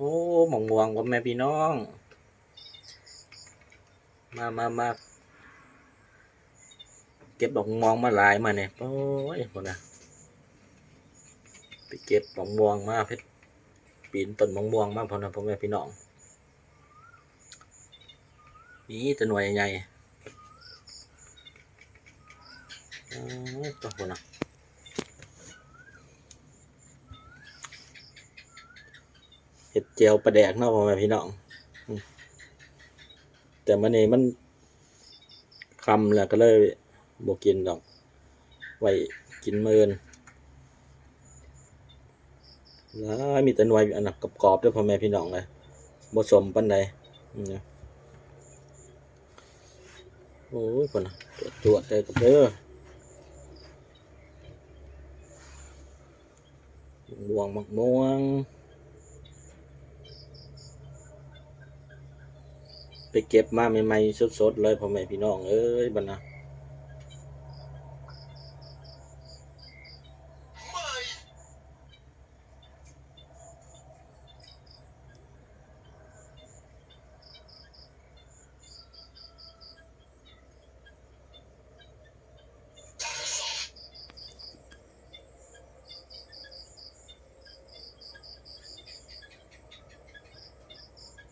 โอ้หมองม่วงกับแม่พี่น้อง มามามาเก็บดอกม่วงมาหลายมาเนี่ยโอ้ยคนนะไปเก็บดอกม่วงมาเพชรปีนต้นมะม่วงมาพอนะพ่อแม่พี่น้อง นี่ตัวหน่วยใหญ่โอ้ยตัวคนนะ ห็ดเจียวปลาแดกเนาะพ่อแม่พี่น้องแต่มันนี่มันคำแล้วก็เลยบกินดอก ไว้กินเมินแล้วมีแต่หน่วยอันนั้นกรอบๆด้วยพ่อแม่พี่น้องเลยบสมปันใดอืมเนี่ยโอ้ยคนน่ะตรวจๆเลยกับเด้อม่วงมักม่วง ไปเก็บมาใหม่ๆสดๆเลยพ่อแม่พี่น้องเอ้ยบัดนะ